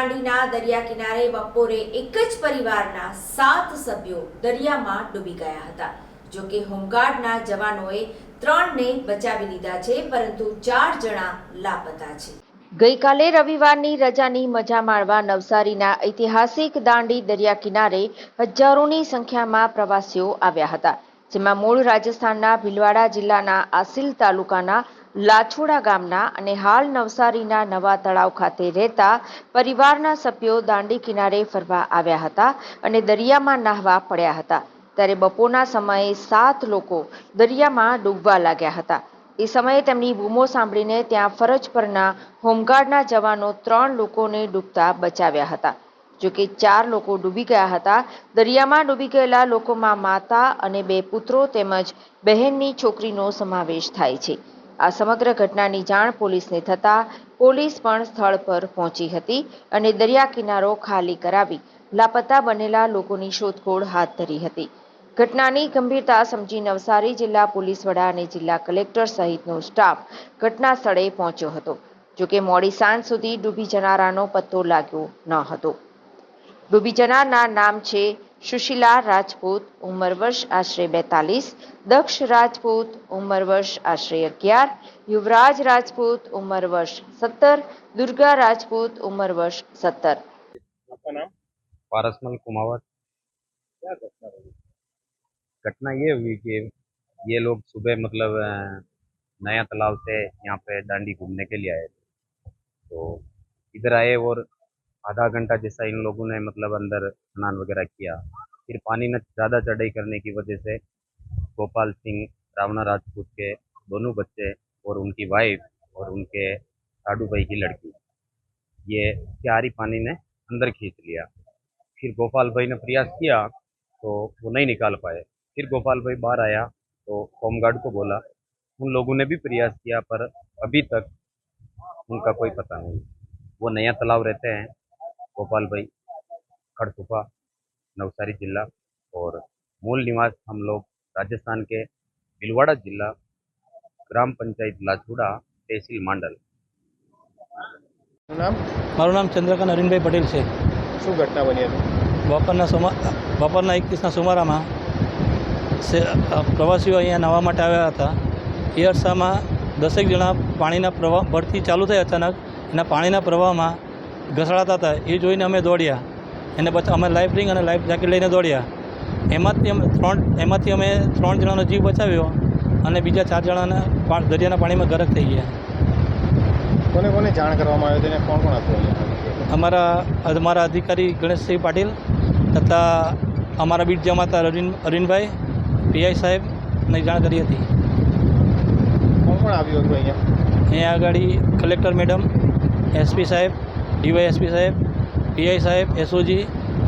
દાંડીના દરિયા કિનારે બપોરે એક જ પરિવારના સાત સભ્યો દરિયામાં ડૂબી ગયા હતા. જો કે હોમગાર્ડના જવાનોએ ત્રણને બચાવી લીધા છે, પરંતુ ચાર જણા લાપતા છે. ગઈકાલે રવિવારની રજાની મજા માણવા નવસારીના ઐતિહાસિક દાંડી દરિયા કિનારે હજારોની સંખ્યામાં પ્રવાસીઓ આવ્યા હતા, જેમાં મૂળ રાજસ્થાનના ભીલવાડા જિલ્લાના આસિલ તાલુકાના લાછોડા ગામના અને હાલ નવસારીના નવા તળાવ ખાતે રહેતા પરિવારના સભ્યો દાંડી કિનારે ફરવા આવ્યા હતા અને દરિયામાં નાહવા પડ્યા હતા. ત્યારે બપોરના સમયે સાત લોકો દરિયામાં ડૂબવા લાગ્યા હતા. એ સમયે તેમની બૂમો સાંભળીને ત્યાં ફરજ પરના હોમગાર્ડના જવાનો ત્રણ લોકોને ડૂબતા બચાવ્યા હતા. જોકે ચાર લોકો ડૂબી ગયા હતા. દરિયામાં ડૂબી ગયેલા લોકોમાં માતા અને બે પુત્રો તેમજ બહેનની છોકરીનો સમાવેશ થાય છે. આ સમગ્ર ઘટનાની જાણ પોલીસને થતાં પોલીસ પણ સ્થળ પર પહોંચી હતી અને દરિયા કિનારો ખાલી કરાવી લાપતા બનેલા લોકોની શોધખોળ હાથ ધરી હતી. ઘટનાની ગંભીરતા સમજી નવસારી જિલ્લા પોલીસ વડા અને જિલ્લા કલેક્ટર સહિતનો સ્ટાફ ઘટના સ્થળે પહોંચ્યો હતો જોકે મોડી સાંજ સુધી ડૂબી જનારાનો પત્તો લાગ્યો ન હતો. ડૂબી જનારના નામ છે સુશીલા રાજપૂત ઉંમર વર્ષ આશરે બેતાલીસ દક્ષ રાજપૂત ઉંમર વર્ષ આશરે અગિયાર યુવરાજ રાજપૂત ઉંમર વર્ષ સત્તર દુર્ગા રાજપૂત ઉંમર વર્ષ સત્તર आपका नाम पारसमल कुमावत क्या घटना रही घटना ये हुई कि ये लोग सुबह मतलब अ, नया तालाब से यहाँ पे दांडी घूमने के लिए आए थे तो इधर आए और आधा घंटा जैसा इन लोगों ने मतलब अंदर स्नान वगैरह किया। फिर पानी में ज़्यादा चढ़ाई करने की वजह से गोपाल सिंह, रावणा राजपूत के दोनों बच्चे और उनकी वाइफ और उनके साडू भाई की लड़की, ये प्यारी पानी ने अंदर खींच लिया। फिर गोपाल भाई ने प्रयास किया तो वो नहीं निकाल पाए। फिर गोपाल भाई बाहर आया तो होमगार्ड को बोला, उन लोगों ने भी प्रयास किया पर अभी तक उनका कोई पता नहीं। वो नया तालाब रहते हैं गोपाल भाई खड़सुपा नवसारी जिला और मूल निवास हम लोग राजस्थान के भीलवाड़ा जिला ग्राम पंचायत लाचुड़ा तहसील मांडल શું નામ મારું નામ ચંદ્રકાંત નરીનભાઈ પટેલ છે શું ઘટના બની હતી બપોરના સુમા બપોરના એકવીસના સુમારામાં સે અ, પ્રવાસીઓ અહીંયા નાહવા માટે આવ્યા હતા એ અરસામાં દસેક જણા પાણીના પ્રવાહ ભરતી ચાલુ થઈ અચાનક એના પાણીના પ્રવાહમાં ઘસડાતા હતા. એ જોઈને અમે દોડ્યા. એને પછી અમે લાઈફ રિંગ અને લાઈફ જેકેટ લઈને દોડ્યા. એમાંથી અમે ત્રણ એમાંથી અમે ત્રણ જણાનો જીવ બચાવ્યો અને બીજા ચાર જણાને દરિયાના પાણીમાં ગરક થઈ ગયા. કોને કોને જાણ કરવામાં આવી હતી કોણ કોણ હતું અમારા અમારા અધિકારી ગણેશસિંહ પાટીલ તથા અમારા બીટ જમાતા અરવિંદ અરવિંદભાઈ પીઆઈ સાહેબને જાણ કરી હતી. કોણ કોણ આવ્યું હતું અહીંયા? અહીંયા આગળ કલેક્ટર મેડમ એસપી સાહેબ ડીવાય એસપી સાહેબ, પીઆઈ સાહેબ, એસઓજી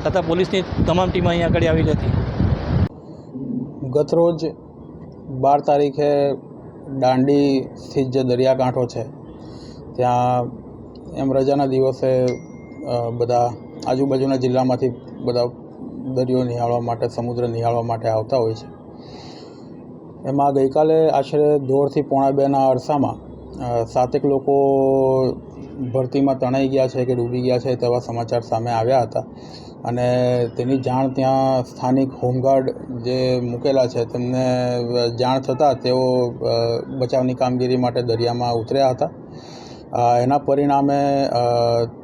તથા પોલીસની તમામ ટીમ અહીંયા આગળ આવી હતી ગતરોજ બાર તારીખે દાંડી સ્થિત જે દરિયાકાંઠો છે, ત્યાં એમ રજાના દિવસે બધા આજુબાજુના જિલ્લામાંથી બધા દરિયો નિહાળવા માટે, સમુદ્ર નિહાળવા માટે આવતા હોય છે. એમાં ગઈકાલે આશરે દોઢથી પોણા બેના અરસામાં સાતેક લોકો ભરતીમાં તણાઈ ગયા છે કે ડૂબી ગયા છે તેવા સમાચાર સામે આવ્યા હતા. અને તેની જાણ ત્યાં સ્થાનિક હોમગાર્ડ જે મૂકેલા છે તેમને જાણ થતાં તેઓ બચાવની કામગીરી માટે દરિયામાં ઉતર્યા હતા. એના પરિણામે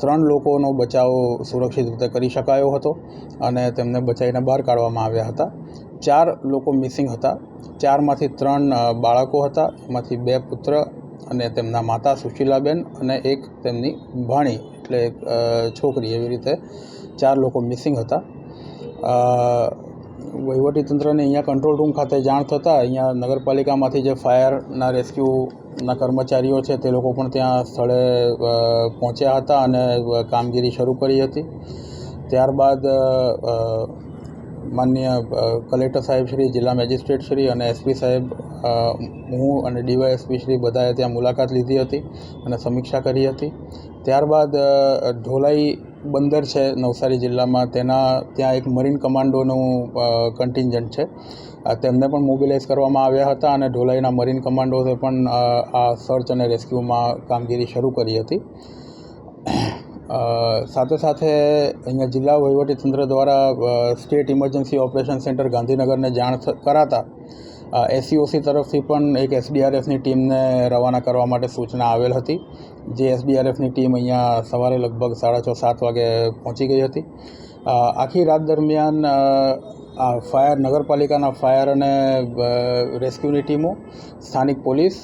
ત્રણ લોકોનો બચાવ સુરક્ષિત રીતે કરી શકાયો હતો અને તેમને બચાવીને બહાર કાઢવામાં આવ્યા હતા. ચાર લોકો મિસિંગ હતા. ચારમાંથી ત્રણ બાળકો હતા. એમાંથી બે પુત્ર અને તેમના માતા સુશીલાબેન અને એક તેમની ભાણી, એટલે એક છોકરી એવી રીતે ચાર લોકો મિસિંગ હતા. વહીવટીતંત્રને અહીંયા કંટ્રોલ રૂમ ખાતે જાણ થતાં અહીંયા નગરપાલિકામાંથી જે ફાયરના રેસ્ક્યુના કર્મચારીઓ છે તે લોકો પણ ત્યાં સ્થળે પહોંચ્યા હતા અને કામગીરી શરૂ કરી હતી. ત્યારબાદ અ, માનનીય કલેક્ટર સાહેબ શ્રી જિલ્લા મેજિસ્ટ્રેટ શ્રી અને એસપી સાહેબ હું અને ડીવાયએસપી શ્રી બધાએ ત્યાં મુલાકાત લીધી હતી અને સમીક્ષા કરી હતી. ત્યારબાદ ઢોલાઈ બંદર છે નવસારી જિલ્લામાં તેના ત્યાં એક મરીન કમાન્ડોનું કન્ટિન્જન્ટ છે. તેમને પણ મોબિલાઇઝ કરવામાં આવ્યા હતા અને ઢોલાઈના મરીન કમાન્ડોએ પણ આ સર્ચ અને રેસ્ક્યુમાં કામગીરી શરૂ કરી હતી. સાથે સાથે અહીંયા જિલ્લા વહીવટીતંત્ર દ્વારા સ્ટેટ ઇમરજન્સી ઓપરેશન સેન્ટર ગાંધીનગરને જાણ કરાતા એસસીઓસી તરફથી પણ એક એસડીઆરએફની ટીમને રવાના કરવા માટે સૂચના આવેલ હતી. જે એસડીઆરએફની ટીમ અહીંયા સવારે લગભગ સાડા છ, સાત વાગે પહોંચી ગઈ હતી. આખી રાત દરમિયાન આ ફાયર, નગરપાલિકાના ફાયર અને રેસ્ક્યુની ટીમો, સ્થાનિક પોલીસ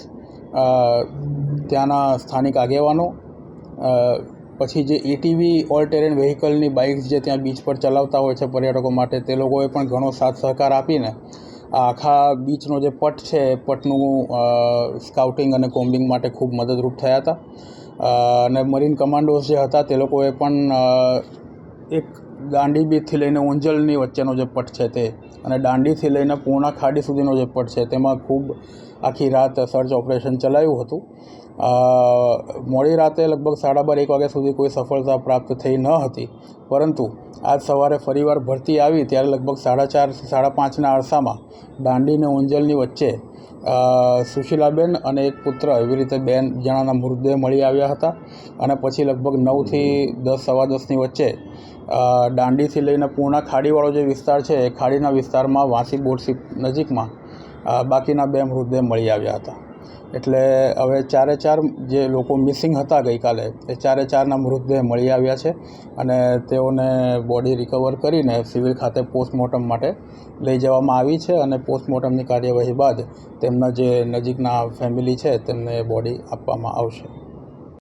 ત્યાંના સ્થાનિક આગેવાનો પછી જે એટીવી ઓલ ટેરેન વેહિકલની બાઇક્સ જે ત્યાં બીચ પર ચલાવતા હોય છે પર્યટકો માટે, તે લોકોએ પણ ઘણો સાથ સહકાર આપીને આખા બીચનો જે પટ છે પટનું સ્કાઉટિંગ અને કોમ્બિંગ માટે ખૂબ મદદરૂપ થયા હતા. અને મરીન કમાન્ડોઝ જે હતા, તે લોકોએ પણ એક દાંડી બીચથી લઈને ઓંજલની વચ્ચેનો જે પટ છે તે અને દાંડીથી લઈને પૂર્ણા ખાડી સુધીનો જે પટ છે, તેમાં ખૂબ આખી રાત સર્ચ ઓપરેશન ચલાવ્યું હતું. મોડી રાતે લગભગ સાડા બાર, એક વાગ્યા સુધી કોઈ સફળતા પ્રાપ્ત થઈ ન હતી. પરંતુ આજ સવારે ફરીવાર ભરતી આવી ત્યારે લગભગ સાડા ચાર સાડા પાંચના અરસામાં દાંડી અને ઓંજલની વચ્ચે સુશીલાબેન અને એક પુત્ર એવી રીતે બેન જણાના મૃતદેહ મળી આવ્યા હતા. અને પછી લગભગ નવથી દસ, સવા દસની વચ્ચે દાંડીથી લઈને પૂર્ણા ખાડીવાળો જે વિસ્તાર છે, એ ખાડીના વિસ્તારમાં વાંસી બોરસી નજીકમાં બાકીના બે મૃતદેહ મળી આવ્યા હતા. એટલે હવે ચારે ચાર જે લોકો મિસિંગ હતા ગઈકાલે, એ ચારે ચારના મૃતદેહ મળી આવ્યા છે અને તેઓને બોડી રિકવર કરીને સિવિલ ખાતે પોસ્ટમોર્ટમ માટે લઈ જવામાં આવી છે અને પોસ્ટમોર્ટમની કાર્યવાહી બાદ તેમના જે નજીકના ફેમિલી છે, તેમને બોડી આપવામાં આવશે.